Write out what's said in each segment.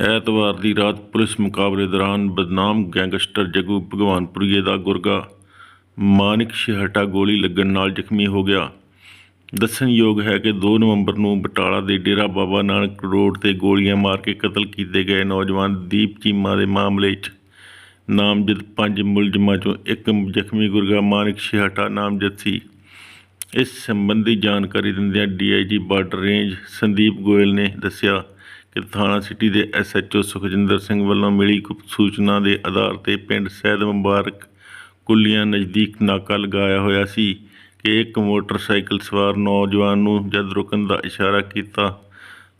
ਐਤਵਾਰ ਦੀ ਰਾਤ ਪੁਲਿਸ ਮੁਕਾਬਲੇ ਦੌਰਾਨ ਬਦਨਾਮ ਗੈਂਗਸਟਰ ਜਗੂ ਭਗਵਾਨਪੁਰੀਏ ਦਾ ਗੁਰਗਾ ਮਾਨਿਕ ਛੇਹਟਾ ਗੋਲੀ ਲੱਗਣ ਨਾਲ ਜ਼ਖਮੀ ਹੋ ਗਿਆ। ਦੱਸਣਯੋਗ ਹੈ ਕਿ 2 ਨਵੰਬਰ ਨੂੰ ਬਟਾਲਾ ਦੇ ਡੇਰਾ ਬਾਬਾ ਨਾਨਕ ਰੋਡ ਤੇ ਗੋਲੀਆਂ ਮਾਰ ਕੇ ਕਤਲ ਕੀਤੇ ਗਏ ਨੌਜਵਾਨ ਦੀਪ ਚੀਮਾ ਦੇ ਮਾਮਲੇ 'ਚ ਨਾਮਜ਼ਦ ਪੰਜ ਮੁਲਜ਼ਮਾਂ 'ਚੋਂ ਇੱਕ ਜ਼ਖਮੀ ਗੁਰਗਾ ਮਾਨਿਕ ਛੇਹਟਾ ਨਾਮਜ਼ਦ ਸੀ। ਇਸ ਸੰਬੰਧੀ ਜਾਣਕਾਰੀ ਦਿੰਦਿਆਂ DIG border range Sandeep Goyal ਨੇ ਦੱਸਿਆ ਥਾਣਾ ਸਿਟੀ ਦੇ ਐਸਐਚਓ ਸੁਖਜਿੰਦਰ ਸਿੰਘ ਵੱਲੋਂ ਮਿਲੀ ਸੂਚਨਾ ਦੇ ਆਧਾਰ ਤੇ ਪਿੰਡ ਸੈਦ ਮੁਬਾਰਕ ਕੁੱਲੀਆਂ ਨਜ਼ਦੀਕ ਨਾਕਾ ਲਗਾਇਆ ਹੋਇਆ ਸੀ ਕਿ ਇੱਕ ਮੋਟਰਸਾਈਕਲ ਸਵਾਰ ਨੌਜਵਾਨ ਨੂੰ ਜਦ ਰੁਕਣ ਦਾ ਇਸ਼ਾਰਾ ਕੀਤਾ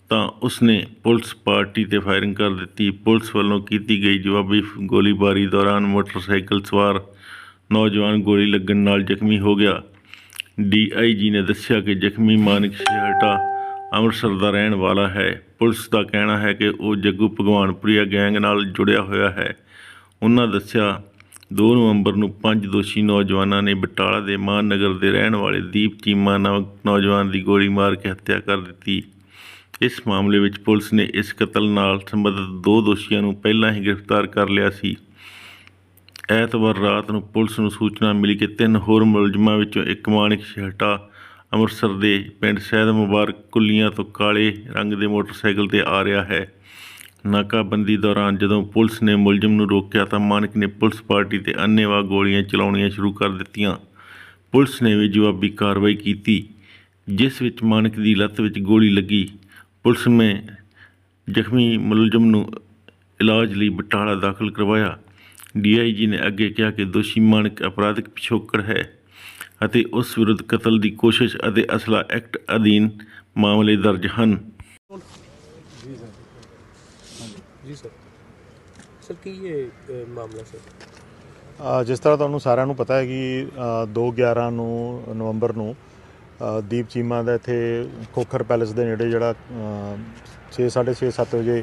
ਤਾਂ ਉਸਨੇ ਪੁਲਿਸ ਪਾਰਟੀ ਤੇ ਫਾਇਰਿੰਗ ਕਰ ਦਿੱਤੀ। ਪੁਲਿਸ ਵੱਲੋਂ ਕੀਤੀ ਗਈ ਜਵਾਬੀ ਗੋਲੀਬਾਰੀ ਦੌਰਾਨ ਮੋਟਰਸਾਈਕਲ ਸਵਾਰ ਨੌਜਵਾਨ ਗੋਲੀ ਲੱਗਣ ਨਾਲ ਜ਼ਖਮੀ ਹੋ ਗਿਆ। ਡੀਆਈਜੀ ਨੇ ਦੱਸਿਆ ਕਿ ਜ਼ਖਮੀ ਮਾਨਕ ਸ਼ੇਹਟਾ ਅੰਮ੍ਰਿਤਸਰ ਦਾ ਰਹਿਣ ਵਾਲਾ ਹੈ। ਪੁਲਿਸ ਦਾ ਕਹਿਣਾ ਹੈ ਕਿ ਉਹ ਜੱਗੂ ਭਗਵਾਨਪੁਰੀਆ ਗੈਂਗ ਨਾਲ ਜੁੜਿਆ ਹੋਇਆ ਹੈ। ਉਹਨਾਂ ਦੱਸਿਆ 2 ਨਵੰਬਰ ਨੂੰ ਪੰਜ ਦੋਸ਼ੀ ਨੌਜਵਾਨਾਂ ਨੇ ਬਟਾਲਾ ਦੇ ਮਾਨਨਗਰ ਦੇ ਰਹਿਣ ਵਾਲੇ ਦੀਪ ਚੀਮਾ ਨਾਮਕ ਨੌਜਵਾਨ ਦੀ ਗੋਲੀ ਮਾਰ ਕੇ ਹੱਤਿਆ ਕਰ ਦਿੱਤੀ। ਇਸ ਮਾਮਲੇ ਵਿੱਚ ਪੁਲਿਸ ਨੇ ਇਸ ਕਤਲ ਨਾਲ ਸੰਬੰਧਿਤ ਦੋ ਦੋਸ਼ੀਆਂ ਨੂੰ ਪਹਿਲਾਂ ਹੀ ਗ੍ਰਿਫਤਾਰ ਕਰ ਲਿਆ ਸੀ। ਐਤਵਾਰ ਰਾਤ ਨੂੰ ਪੁਲਿਸ ਨੂੰ ਸੂਚਨਾ ਮਿਲੀ ਕਿ ਤਿੰਨ ਹੋਰ ਮੁਲਜ਼ਮਾਂ ਵਿੱਚੋਂ ਇੱਕ ਮਾਨਿਕ ਛੇਹਟਾ ਅੰਮ੍ਰਿਤਸਰ ਦੇ ਪਿੰਡ ਸੈਦ ਮੁਬਾਰਕ ਕੁੱਲੀਆਂ ਤੋਂ ਕਾਲੇ ਰੰਗ ਦੇ ਮੋਟਰਸਾਈਕਲ ਤੇ ਆ ਰਿਹਾ ਹੈ। ਨਾਕਾਬੰਦੀ ਦੌਰਾਨ ਜਦੋਂ ਪੁਲਿਸ ਨੇ ਮੁਲਜ਼ਮ ਨੂੰ ਰੋਕਿਆ ਤਾਂ ਮਾਨਕ ਨੇ ਪੁਲਿਸ ਪਾਰਟੀ ਤੇ ਅੰਨ੍ਹੇਵਾਹ ਗੋਲੀਆਂ ਚਲਾਉਣੀਆਂ ਸ਼ੁਰੂ ਕਰ ਦਿੱਤੀਆਂ। ਪੁਲਿਸ ਨੇ ਵੀ ਜਵਾਬੀ ਕਾਰਵਾਈ ਕੀਤੀ, ਜਿਸ ਵਿੱਚ ਮਾਨਕ ਦੀ ਲੱਤ ਵਿੱਚ ਗੋਲੀ ਲੱਗੀ। ਪੁਲਿਸ ਨੇ ਜ਼ਖਮੀ ਮੁਲਜ਼ਮ ਨੂੰ ਇਲਾਜ ਲਈ ਬਟਾਲਾ ਦਾਖਲ ਕਰਵਾਇਆ। ਡੀਆਈਜੀ ਨੇ ਅੱਗੇ ਕਿਹਾ ਕਿ ਦੋਸ਼ੀ ਮਾਨਕ ਅਪਰਾਧਿਕ ਪਿਛੋਕੜ ਹੈ। ਅਤੇ ਉਸ ਵਿਰੁੱਧ ਕਤਲ ਦੀ ਕੋਸ਼ਿਸ਼ ਅਤੇ ਅਸਲਾ ਐਕਟ ਅਧੀਨ ਮਾਮਲੇ ਦਰਜ ਹਨ। ਜੀ ਸਰ। ਸਰ। ਕੀ ਇਹ ਅ, ਮਾਮਲਾ ਸਰ? ਅ, ਜਿਸ ਤਰ੍ਹਾਂ ਤੁਹਾਨੂੰ ਸਾਰਿਆਂ ਨੂੰ ਪਤਾ ਹੈ ਕਿ 2/11 ਨੂੰ ਨਵੰਬਰ ਨੂੰ ਦੀਪ ਚੀਮਾ ਦਾ ਇੱਥੇ ਖੋਖਰ ਪੈਲੇਸ ਦੇ ਨੇੜੇ ਜਿਹੜਾ 6:30 7 ਵਜੇ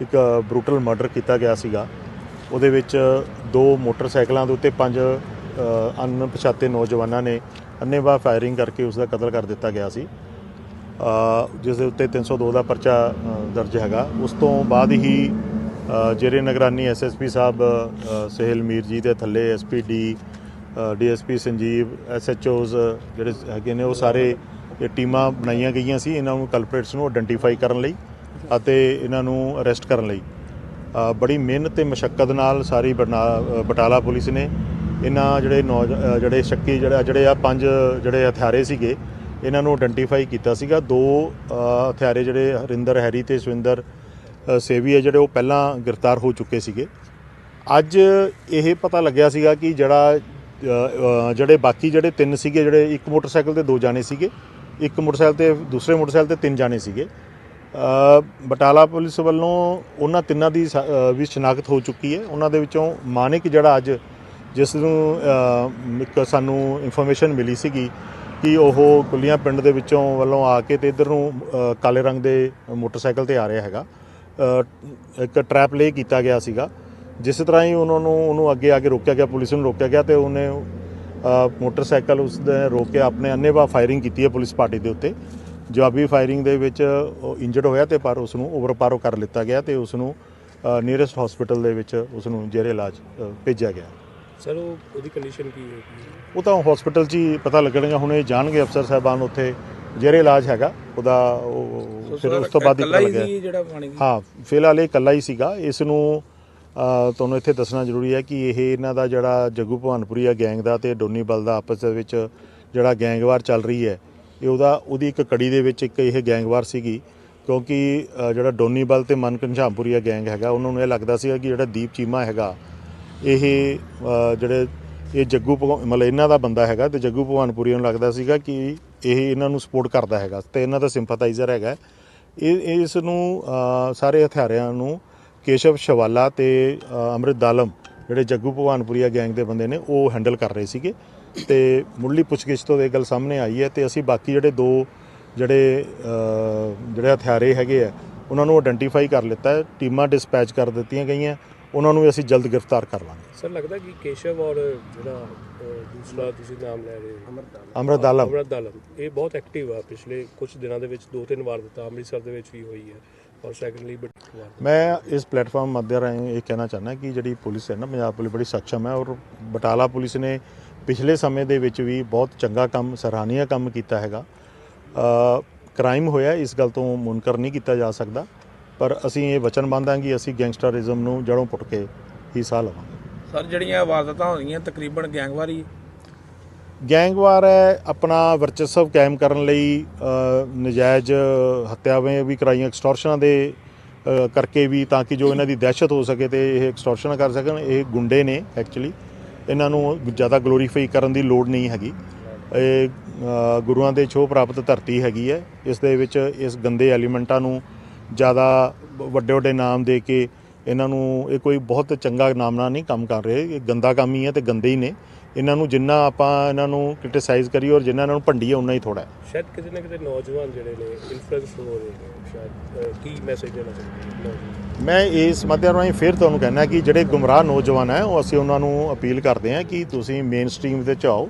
ਇੱਕ ਬਰੂਟਲ ਮਰਡਰ ਕੀਤਾ ਗਿਆ ਸੀਗਾ। ਉਹਦੇ ਵਿੱਚ ਦੋ ਮੋਟਰਸਾਈਕਲਾਂ ਦੇ ਉੱਤੇ ਪੰਜ ਅਣਪਛਾਤੇ ਨੌਜਵਾਨਾਂ ਨੇ ਅੰਨ੍ਹੇਵਾਹ ਫਾਇਰਿੰਗ ਕਰਕੇ ਉਸ ਦਾ ਕਤਲ ਕਰ ਦਿੱਤਾ ਗਿਆ ਸੀ। ਜਿਸ ਦੇ ਉੱਤੇ 302 ਦਾ ਪਰਚਾ ਦਰਜ ਹੈਗਾ। ਉਸ ਤੋਂ ਬਾਅਦ ਹੀ ਅ, ਜੇਰੇ ਨਗਰਾਨੀ ਐਸਐਸਪੀ ਸਾਹਿਬ ਅ, ਸਹਿਲ ਮੀਰ ਜੀ ਦੇ ਥੱਲੇ ਐਸਪੀਡੀ ਡੀਐਸਪੀ ਸੰਜੀਵ ਐਸਐਚਓਜ਼ ਜਿਹੜੇ ਹੈਗੇ ਨੇ ਉਹ ਸਾਰੇ ਟੀਮਾਂ ਬਣਾਈਆਂ ਗਈਆਂ ਸੀ ਇਹਨਾਂ ਨੂੰ ਕਲਪਰੇਟਸ ਨੂੰ ਆਇਡੈਂਟੀਫਾਈ ਕਰਨ ਲਈ ਅਤੇ ਇਹਨਾਂ ਨੂੰ ਅਰੈਸਟ ਕਰਨ ਲਈ। ਬੜੀ ਮਿਹਨਤ ਤੇ ਮਸ਼ੱਕਤ ਨਾਲ ਸਾਰੀ ਬਰਨਾ- ਬਟਾਲਾ ਪੁਲਿਸ ਨੇ ਇਹਨਾਂ ਜਿਹੜੇ ਨੌਜ ਅ, ਜਿਹੜੇ ਸ਼ੱਕੀ ਜਿਹੜੇ ਜਿਹੜੇ ਆ ਪੰਜ ਜਿਹੜੇ ਹਥਿਆਰੇ ਸੀਗੇ ਇਹਨਾਂ ਨੂੰ ਆਇਡੈਂਟੀਫਾਈ ਕੀਤਾ ਸੀਗਾ। ਦੋ ਹਥਿਆਰੇ ਜਿਹੜੇ ਹਰਿੰਦਰ ਹੈਰੀ ਤੇ ਸਵਿੰਦਰ ਸੇਵੀ ਹੈ ਜਿਹੜੇ ਉਹ ਪਹਿਲਾਂ ਗ੍ਰਿਫਤਾਰ ਹੋ ਚੁੱਕੇ ਸੀਗੇ। ਅੱਜ ਇਹ ਪਤਾ ਲੱਗਿਆ ਸੀਗਾ ਕਿ ਜਿਹੜਾ ਜਿਹੜੇ ਬਾਕੀ ਜਿਹੜੇ ਤਿੰਨ ਸੀਗੇ ਜਿਹੜੇ ਇੱਕ ਮੋਟਰਸਾਈਕਲ ਤੇ ਦੋ ਜਾਣੇ ਸੀਗੇ ਇੱਕ ਮੋਟਰਸਾਈਕਲ ਤੇ ਦੂਸਰੇ ਮੋਟਰਸਾਈਕਲ ਤੇ ਤਿੰਨ ਜਾਣੇ ਸੀਗੇ। ਬਟਾਲਾ ਪੁਲਿਸ ਵੱਲੋਂ ਉਹਨਾਂ ਤਿੰਨਾਂ ਦੀ ਸ- ਵੀ ਸ਼ਨਾਖਤ ਹੋ ਚੁੱਕੀ ਹੈ। ਉਹਨਾਂ ਦੇ ਵਿੱਚੋਂ ਮਾਨਿਕ ਜਿਹੜਾ ਅੱਜ ਜਿਸ ਨੂੰ ਇੱਕ ਸਾਨੂੰ ਇਨਫੋਰਮੇਸ਼ਨ ਮਿਲੀ ਸੀਗੀ ਕਿ ਉਹ ਕੁੱਲੀਆਂ ਪਿੰਡ ਦੇ ਵਿੱਚੋਂ ਵੱਲੋਂ ਆ ਕੇ ਤੇ ਇਧਰ ਨੂੰ ਕਾਲੇ ਰੰਗ ਦੇ ਮੋਟਰਸਾਈਕਲ ਤੇ ਆ ਰਿਹਾ ਹੈਗਾ। ਇੱਕ ਟਰੈਪ ਲੇ ਕੀਤਾ ਗਿਆ ਸੀਗਾ, ਜਿਸ ਤਰ੍ਹਾਂ ਹੀ ਉਹਨਾਂ ਨੂੰ, ਉਹਨੂੰ ਅੱਗੇ ਆ ਕੇ ਰੋਕਿਆ ਗਿਆ, ਪੁਲਿਸ ਨੂੰ ਰੋਕਿਆ ਗਿਆ ਤੇ ਉਹਨੇ ਮੋਟਰਸਾਈਕਲ ਉਸ ਦੇ ਰੋਕ ਕੇ ਆਪਣੇ ਅੰਨੇਵਾਹ ਫਾਇਰਿੰਗ ਕੀਤੀ ਹੈ ਪੁਲਿਸ ਪਾਰਟੀ ਦੇ ਉੱਤੇ। ਜਵਾਬੀ ਫਾਇਰਿੰਗ ਦੇ ਵਿੱਚ ਉਹ ਇੰਜਰਡ ਹੋਇਆ ਤੇ ਪਰ ਉਸ ਨੂੰ ਓਵਰਪਾਰੋ ਕਰ ਲਿੱਤਾ ਗਿਆ ਤੇ ਉਸ ਨੂੰ ਨੀਅਰੈਸਟ ਹਸਪੀਟਲ ਦੇ ਵਿੱਚ ਉਸ ਨੂੰ ਜੇਰੇ ਇਲਾਜ ਭੇਜਿਆ ਗਿਆ। ਸਰ ਉਹ ਉਹਦੀ ਕੰਡੀਸ਼ਨ ਕੀ ਹੈ? ਉਹ ਤਾਂ ਹਸਪੀਟਲ 'ਚ ਹੀ ਪਤਾ ਲੱਗਣਗਾ ਹੁਣ ਇਹ ਜਾਣਗੇ ਅਫਸਰ ਸਾਹਿਬਾਨ ਉੱਥੇ ਜੇਰੇ ਇਲਾਜ ਹੈਗਾ ਉਹਦਾ ਉਹ ਫਿਰ ਉਸ ਤੋਂ ਬਾਅਦ ਹੀ ਪਤਾ ਲੱਗਿਆ। ਜਿਹੜਾ ਪਾਣੀ ਹਾਂ ਫਿਲਹਾਲ ਇਹ ਇਕੱਲਾ ਹੀ ਸੀਗਾ। ਇਸ ਨੂੰ ਤੁਹਾਨੂੰ ਇੱਥੇ ਦੱਸਣਾ ਜ਼ਰੂਰੀ ਹੈ ਕਿ ਇਹ ਇਹਨਾਂ ਦਾ ਜਿਹੜਾ ਜੱਗੂ ਭਵਾਨਪੁਰੀਆ ਗੈਂਗ ਦਾ ਤੇ ਡੋਨੀ ਬਲ ਦਾ ਆਪਸ ਦੇ ਵਿੱਚ ਜਿਹੜਾ ਗੈਂਗਵਾਰ ਚੱਲ ਰਹੀ ਹੈ ਇਹ ਉਹਦਾ ਉਹਦੀ ਇੱਕ ਕੜੀ ਦੇ ਵਿੱਚ ਇੱਕ ਇਹ ਗੈਂਗਵਾਰ ਸੀਗੀ। ਕਿਉਂਕਿ ਜਿਹੜਾ ਡੋਨੀ ਬਲ ਤੇ ਮਨ ਘਨਸ਼ਾਮਪੁਰੀਆ ਗੈਂਗ ਹੈਗਾ ਉਹਨਾਂ ਨੂੰ ਇਹ ਲੱਗਦਾ ਸੀਗਾ ਕਿ ਜਿਹੜਾ ਦੀਪ ਚੀਮਾ ਹੈਗਾ ਇਹ ਜਿਹੜੇ ਇਹ ਜੱਗੂ ਭਗਵਾ- ਮਤਲਬ ਇਹਨਾਂ ਦਾ ਬੰਦਾ ਹੈਗਾ ਤੇ ਜੱਗੂ ਭਵਾਨਪੁਰੀ ਨੂੰ ਲੱਗਦਾ ਸੀਗਾ ਕਿ ਇਹ ਇਹਨਾਂ ਨੂੰ ਸਪੋਰਟ ਕਰਦਾ ਹੈਗਾ ਤੇ ਇਹਨਾਂ ਦਾ ਸਿੰਪਥਾਈਜ਼ਰ ਹੈਗਾ। ਇਹ ਇਸ ਨੂੰ ਸਾਰੇ ਹਥਿਆਰਿਆਂ ਨੂੰ ਕੇਸ਼ਵ ਸ਼ਵਾਲਾ ਤੇ ਅ, ਅੰਮ੍ਰਿਤ ਦਾਲਮ ਜਿਹੜੇ ਜੱਗੂ ਭਵਾਨਪੁਰੀਆ ਗੈਂਗ ਦੇ ਬੰਦੇ ਨੇ ਉਹ ਹੈਂਡਲ ਕਰ ਰਹੇ ਸੀਗੇ ਤੇ ਮੁੱਢਲੀ ਪੁੱਛਗਿੱਛ ਤੋਂ ਇਹ ਗੱਲ ਸਾਹਮਣੇ ਆਈ ਹੈ ਤੇ ਅਸੀਂ ਬਾਕੀ ਜਿਹੜੇ ਦੋ ਜਿਹੜੇ ਜਿਹੜੇ ਹਥਿਆਰੇ ਹੈਗੇ ਆ ਉਹਨਾਂ ਨੂੰ ਆਇਡੈਂਟੀਫਾਈ ਕਰ ਲਿੱਤਾ ਟੀਮਾਂ ਡਿਸਪੈਚ ਕਰ ਦਿੱਤੀਆਂ ਗਈਆਂ ਉਹਨਾਂ ਨੂੰ ਅਸੀਂ ਜਲਦ ਗ੍ਰਿਫਤਾਰ ਕਰ ਲਾਂਗੇ। ਸਰ ਲੱਗਦਾ ਕਿ ਕੇਸ਼ਵ ਔਰ ਜਿਹੜਾ ਦੂਸਰਾ ਤੁਸੀਂ ਨਾਮ ਲੈ ਰਹੇ ਹੋ। ਅਮਰਦਾਲਮ ਅਮਰਦਾਲਮ ਇਹ ਬਹੁਤ ਐਕਟਿਵ ਆ। ਪਿਛਲੇ ਕੁਝ ਦਿਨਾਂ ਦੇ ਵਿੱਚ ਦੋ ਤਿੰਨ ਵਾਰ ਦਿੱਤਾ। ਅੰਮ੍ਰਿਤਸਰ ਦੇ ਵਿੱਚ ਵੀ ਹੋਈ ਹੈ। ਔਰ ਸੈਕੰਡਲੀ ਮੈਂ ਇਸ ਪਲੇਟਫਾਰਮ ਮੱਦੇ ਰਾਹੀਂ ਇਹ ਕਹਿਣਾ ਚਾਹੁੰਦਾ ਕਿ ਜਿਹੜੀ ਪੁਲਿਸ ਹੈ ਨਾ ਪੰਜਾਬ ਪੁਲਿਸ ਬੜੀ ਸક્ષਮ ਹੈ ਔਰ ਬਟਾਲਾ ਪੁਲਿਸ ਨੇ ਪਿਛਲੇ ਸਮੇਂ ਦੇ ਵਿੱਚ ਵੀ ਬਹੁਤ ਚੰਗਾ ਕੰਮ ਸਰਾਹਨੀਆ ਕੰਮ ਕੀਤਾ ਹੈਗਾ। ਕ੍ਰਾਈਮ ਹੋਇਆ ਇਸ ਗੱਲ ਤੋਂ ਮੁਨਕਰ ਨਹੀਂ ਕੀਤਾ ਜਾ ਸਕਦਾ। ਪਰ ਅਸੀਂ ਇਹ ਵਚਨਬੱਧ ਹਾਂ ਕਿ ਅਸੀਂ ਗੈਂਗਸਟਰਿਜ਼ਮ ਨੂੰ ਜੜੋਂ ਪੁੱਟ ਕੇ ਹੀ ਸਾਹ ਲਵਾਂਗੇ। ਸਰ ਜਿਹੜੀਆਂ ਵਾਰਦਾਤਾਂ ਹੋਈਆਂ ਤਕਰੀਬਨ ਗੈਂਗਵਾਰੀ? ਗੈਂਗਵਾਰ ਹੈ ਆਪਣਾ ਵਰਚਸਵ ਕਾਇਮ ਕਰਨ ਲਈ ਨਜਾਇਜ਼ ਹੱਤਿਆਵਾਂ ਵੀ ਕਰਾਈਆਂ ਐਕਸਟੋਰਸ਼ਨਾਂ ਦੇ ਕਰਕੇ ਵੀ ਤਾਂ ਕਿ ਜੋ ਇਹਨਾਂ ਦੀ ਦਹਿਸ਼ਤ ਹੋ ਸਕੇ ਤੇ ਇਹ ਐਕਸਟੋਰਸ਼ਨ ਕਰ ਸਕਣ। ਇਹ ਗੁੰਡੇ ਨੇ ਐਕਚੁਅਲੀ ਇਹਨਾਂ ਨੂੰ ਜ਼ਿਆਦਾ ਗਲੋਰੀਫਾਈ ਕਰਨ ਦੀ ਲੋੜ ਨਹੀਂ ਹੈਗੀ। ਇਹ ਗੁਰੂਆਂ ਦੇ ਛੋਹ ਪ੍ਰਾਪਤ ਧਰਤੀ ਹੈਗੀ ਹੈ। ਇਸ ਦੇ ਵਿੱਚ ਇਸ ਗੰਦੇ ਐਲੀਮੈਂਟਾਂ ਨੂੰ ਜ਼ਿਆਦਾ ਵੱਡੇ ਵੱਡੇ ਨਾਮ ਦੇ ਕੇ ਇਹਨਾਂ ਨੂੰ ਇਹ ਕੋਈ ਬਹੁਤ ਚੰਗਾ ਨਾਮਨਾ ਨਹੀਂ ਕੰਮ ਕਰ ਰਹੇ। ਇਹ ਗੰਦਾ ਕੰਮ ਹੀ ਹੈ ਤੇ ਗੰਦੇ ਹੀ ਨੇ। ਇਹਨਾਂ ਨੂੰ ਜਿੰਨਾ ਆਪਾਂ ਇਹਨਾਂ ਨੂੰ ਕ੍ਰਿਟਿਸਾਈਜ਼ ਕਰੀਏ ਔਰ ਜਿੰਨਾ ਇਹਨਾਂ ਨੂੰ ਭੰਡੀਏ ਉਨਾ ਹੀ ਥੋੜਾ ਹੈ। ਸ਼ਾਇਦ ਕਿਤੇ ਨਾ ਕਿਤੇ ਨੌਜਵਾਨ ਜਿਹੜੇ ਨੇ ਇਨਫਲੂਐਂਸ ਹੋ ਰਹੇ ਨੇ। ਸ਼ਾਇਦ ਕੀ ਮੈਸੇਜ ਦੇਣਾ ਚਾਹੁੰਦੇ ਮੈਂ ਇਸ ਮਾਧਿਅਮ ਰਾਹੀਂ ਫਿਰ ਤੁਹਾਨੂੰ ਕਹਿਣਾ ਕਿ ਜਿਹੜੇ ਗੁੰਮਰਾਹ ਨੌਜਵਾਨ ਹੈ ਉਹ ਅਸੀਂ ਉਹਨਾਂ ਨੂੰ ਅਪੀਲ ਕਰਦੇ ਹਾਂ ਕਿ ਤੁਸੀਂ ਮੇਨ ਸਟ੍ਰੀਮ ਦੇ ਚ ਆਓ।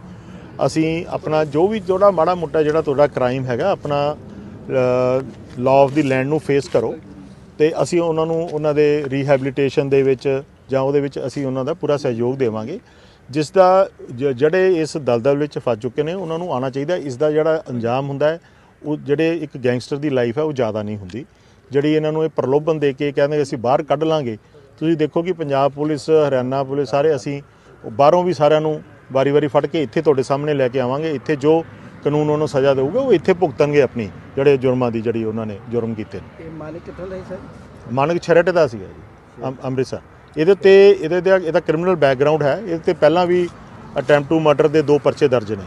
ਅਸੀਂ ਆਪਣਾ ਜੋ ਵੀ ਜਿਹੜਾ ਮਾੜਾ ਮੋਟਾ ਜਿਹੜਾ ਤੁਹਾਡਾ ਕ੍ਰਾਈਮ ਹੈਗਾ ਆਪਣਾ ਲਾਅ ਆਫ ਦੀ ਲੈਂਡ ਨੂੰ ਫੇਸ ਕਰੋ ਤੇ ਅਸੀਂ ਉਹਨਾਂ ਨੂੰ ਉਹਨਾਂ ਦੇ ਰੀਹੈਬਿਲਿਟੇਸ਼ਨ ਦੇ ਵਿੱਚ ਜਾਂ ਉਹਦੇ ਵਿੱਚ ਅਸੀਂ ਉਹਨਾਂ ਦਾ ਪੂਰਾ ਸਹਿਯੋਗ ਦੇਵਾਂਗੇ। ਜਿਸ ਦਾ ਜ- ਜਿਹੜੇ ਇਸ ਦਲਦਲ ਵਿੱਚ ਫਸ ਚੁੱਕੇ ਨੇ, ਉਹਨਾਂ ਨੂੰ ਆਉਣਾ ਚਾਹੀਦਾ। ਇਸ ਦਾ ਜਿਹੜਾ ਅੰਜਾਮ ਹੁੰਦਾ ਹੈ, ਉਹ ਜਿਹੜੇ ਇੱਕ ਗੈਂਗਸਟਰ ਦੀ ਲਾਈਫ ਹੈ, ਉਹ ਜ਼ਿਆਦਾ ਨਹੀਂ ਹੁੰਦੀ। ਜਿਹੜੀ ਇਹਨਾਂ ਨੂੰ ਇਹ ਪ੍ਰਲੋਭਨ ਦੇ ਕੇ ਕਹਿੰਦੇ ਅਸੀਂ ਬਾਹਰ ਕੱਢ ਲਾਂਗੇ, ਤੁਸੀਂ ਦੇਖੋ ਕਿ ਪੰਜਾਬ ਪੁਲਿਸ, ਹਰਿਆਣਾ ਪੁਲਿਸ ਸਾਰੇ ਅਸੀਂ ਬਾਹਰੋਂ ਵੀ ਸਾਰਿਆਂ ਨੂੰ ਵਾਰੀ-ਵਾਰੀ ਫੜ ਕੇ ਇੱਥੇ ਤੁਹਾਡੇ ਸਾਹਮਣੇ ਲੈ ਕੇ ਆਵਾਂਗੇ। ਇੱਥੇ ਜੋ ਕਾਨੂੰਨ ਉਹਨੂੰ ਸਜ਼ਾ ਦੇਊਗਾ ਉਹ ਇੱਥੇ ਭੁਗਤਣਗੇ ਆਪਣੀ ਜਿਹੜੇ ਜੁਰਮਾਂ ਦੀ ਜਿਹੜੀ ਉਹਨਾਂ ਨੇ ਜੁਰਮ ਕੀਤੇ ਨੇ। ਇਹ ਮਾਲਿਕ ਕਿੱਥੋਂ ਦਾ ਸੀ ਸਰ? ਮਾਨਕ ਛਰਟ ਦਾ ਸੀਗਾ ਜੀ ਅੰਮ- ਅੰਮ੍ਰਿਤਸਰ। ਇਹਦੇ ਤੇ ਇਹਦੇ ਤੇ ਇਹਦਾ ਕ੍ਰਿਮੀਨਲ ਬੈਕਗ੍ਰਾਉਂਡ ਹੈ ਇਹਦੇ ਤੇ ਪਹਿਲਾਂ ਵੀ ਅਟੈਂਪਟ ਟੂ ਮਰਡਰ ਦੇ ਦੋ ਪਰਚੇ ਦਰਜ ਨੇ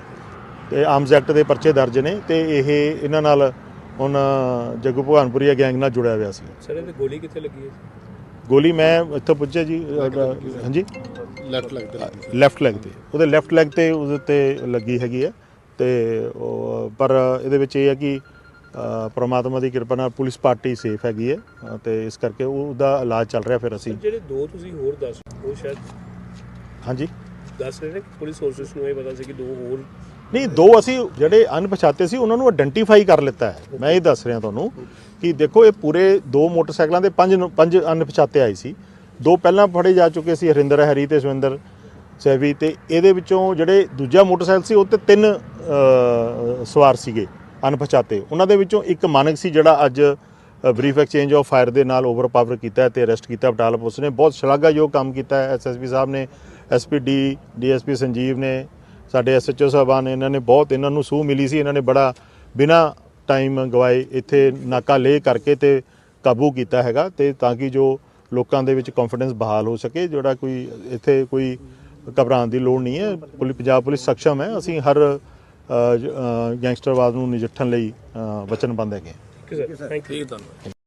ਤੇ ਆਰਮਸ ਐਕਟ ਦੇ ਪਰਚੇ ਦਰਜ ਨੇ ਤੇ ਇਹ ਇਹਨਾਂ ਨਾਲ ਹੁਣ ਜੱਗੂ ਭਗਵਾਨਪੁਰੀਆ ਗੈਂਗ ਨਾਲ ਜੁੜਿਆ ਹੋਇਆ ਸੀ ਸਰ ਇਹਦੇ ਗੋਲੀ ਕਿੱਥੇ ਲੱਗੀ ਹੈ? ਗੋਲੀ ਮੈਂ ਇੱਥੇ ਪੁੱਛਿਆ ਜੀ ਹਾਂਜੀ? ਲੈਫਟ ਲੱਗਦਾ ਲੈਫਟ ਲੈਗ ਤੇ। ਉਹਦੇ ਲੈਫਟ ਲੈਗ ਤੇ ਉਹਦੇ ਤੇ ਲੱਗੀ ਹੈਗੀ ਹੈ। ਤੇ ਪਰ ਇਹਦੇ ਵਿੱਚ ਇਹ ਹੈ ਕਿ ਪ੍ਰਮਾਤਮਾ ਦੀ ਕਿਰਪਾ ਨਾਲ ਪੁਲਿਸ ਪਾਰਟੀ ਸੇਫ ਹੈਗੀ ਹੈ ਤੇ ਇਸ ਕਰਕੇ ਉਹਦਾ ਇਲਾਜ ਚੱਲ ਰਿਹਾ ਫਿਰ ਅਸੀਂ। ਜਿਹੜੇ ਦੋ ਤੁਸੀਂ ਹੋਰ ਦੱਸ ਉਹ ਸ਼ਾਇਦ ਹਾਂਜੀ? ਦੱਸ ਰਹੇ ਨੇ ਪੁਲਿਸ ਫੋਰਸਸ ਨੂੰ ਇਹ ਪਤਾ ਸੀ ਕਿ ਦੋ ਹੋਰ ਨਹੀਂ ਦੋ ਅਸੀਂ ਜਿਹੜੇ ਅਣਪਛਾਤੇ ਸੀ ਉਹਨਾਂ ਨੂੰ ਆਇਡੈਂਟੀਫਾਈ ਕਰ ਲਿੱਤਾ ਹੈ। ਮੈਂ ਇਹ ਦੱਸ ਰਿਹਾ ਤੁਹਾਨੂੰ ਕਿ ਦੇਖੋ ਇਹ ਪੂਰੇ ਦੋ ਮੋਟਰਸਾਈਕਲਾਂ ਦੇ ਪੰਜ ਪੰਜ ਅਣਪਛਾਤੇ ਆਏ ਸੀ। ਦੋ ਪਹਿਲਾਂ ਫੜੇ ਜਾ ਚੁੱਕੇ ਸੀ ਹਰਿੰਦਰ ਹਰੀ ਤੇ ਸੁਵਿੰਦਰ। ਸੈਵੀ ਤੇ ਇਹਦੇ ਵਿੱਚੋਂ ਜਿਹੜੇ ਦੂਜਾ ਮੋਟਰਸਾਈਕਲ ਸੀ, ਉਹ ਤੇ ਤਿੰਨ ਸਵਾਰ ਸੀਗੇ, ਅਣਪਛਾਤੇ। ਉਹਨਾਂ ਦੇ ਵਿੱਚੋਂ ਇੱਕ ਮਾਨਕ ਸੀ, ਜਿਹੜਾ ਅੱਜ ਬਰੀਫ ਐਕਸਚੇਂਜ ਆਫ ਫਾਇਰ ਦੇ ਨਾਲ ਓਵਰ ਪਾਵਰ ਕੀਤਾ ਹੈ ਤੇ ਅਰੈਸਟ ਕੀਤਾ ਬਟਾਲਾ ਪੁਲਿਸ ਨੇ। ਬਹੁਤ ਸ਼ਲਾਘਾਯੋਗ ਕੰਮ ਕੀਤਾ ਹੈ ਐਸਐਸਪੀ ਸਾਹਿਬ ਨੇ ਐਸਪੀ ਡੀ ਡੀਐਸਪੀ ਸੰਜੀਵ ਨੇ, ਸਾਡੇ ਐਸਐਚਓ ਸਾਹਿਬਾਨ ਨੇ, ਇਹਨਾਂ ਨੇ ਬਹੁਤ ਇਹਨਾਂ ਨੂੰ ਸੂਹ ਮਿਲੀ ਸੀ। ਇਹਨਾਂ ਨੇ ਬੜਾ ਬਿਨਾ ਟਾਈਮ ਗਵਾਏ ਇੱਥੇ ਨਾਕਾ ਲੇ ਕਰਕੇ ਤੇ ਕਾਬੂ ਕੀਤਾ ਹੈਗਾ, ਤੇ ਤਾਂ ਕਿ ਜੋ ਲੋਕਾਂ ਦੇ ਵਿੱਚ ਕੌਨਫੀਡੈਂਸ ਬਹਾਲ ਹੋ ਸਕੇ, ਜਿਹੜਾ ਕੋਈ ਇੱਥੇ ਕੋਈ ਘਬਰਾਉਣ ਦੀ ਲੋੜ ਨਹੀਂ ਹੈ। ਪੁਲਿਸ ਪੰਜਾਬ ਪੁਲਿਸ ਸક્ષਮ ਹੈ। ਅਸੀਂ ਹਰ ਗੈਂਗਸਟਰਵਾਦ ਨੂੰ ਨਜਿੱਠਣ ਲਈ ਵਚਨਬੱਧ ਹੈਗੇ ਕਿ ਸਰ। ਥੈਂਕ ਯੂ ਠੀਕ ਧੰਨਵਾਦ।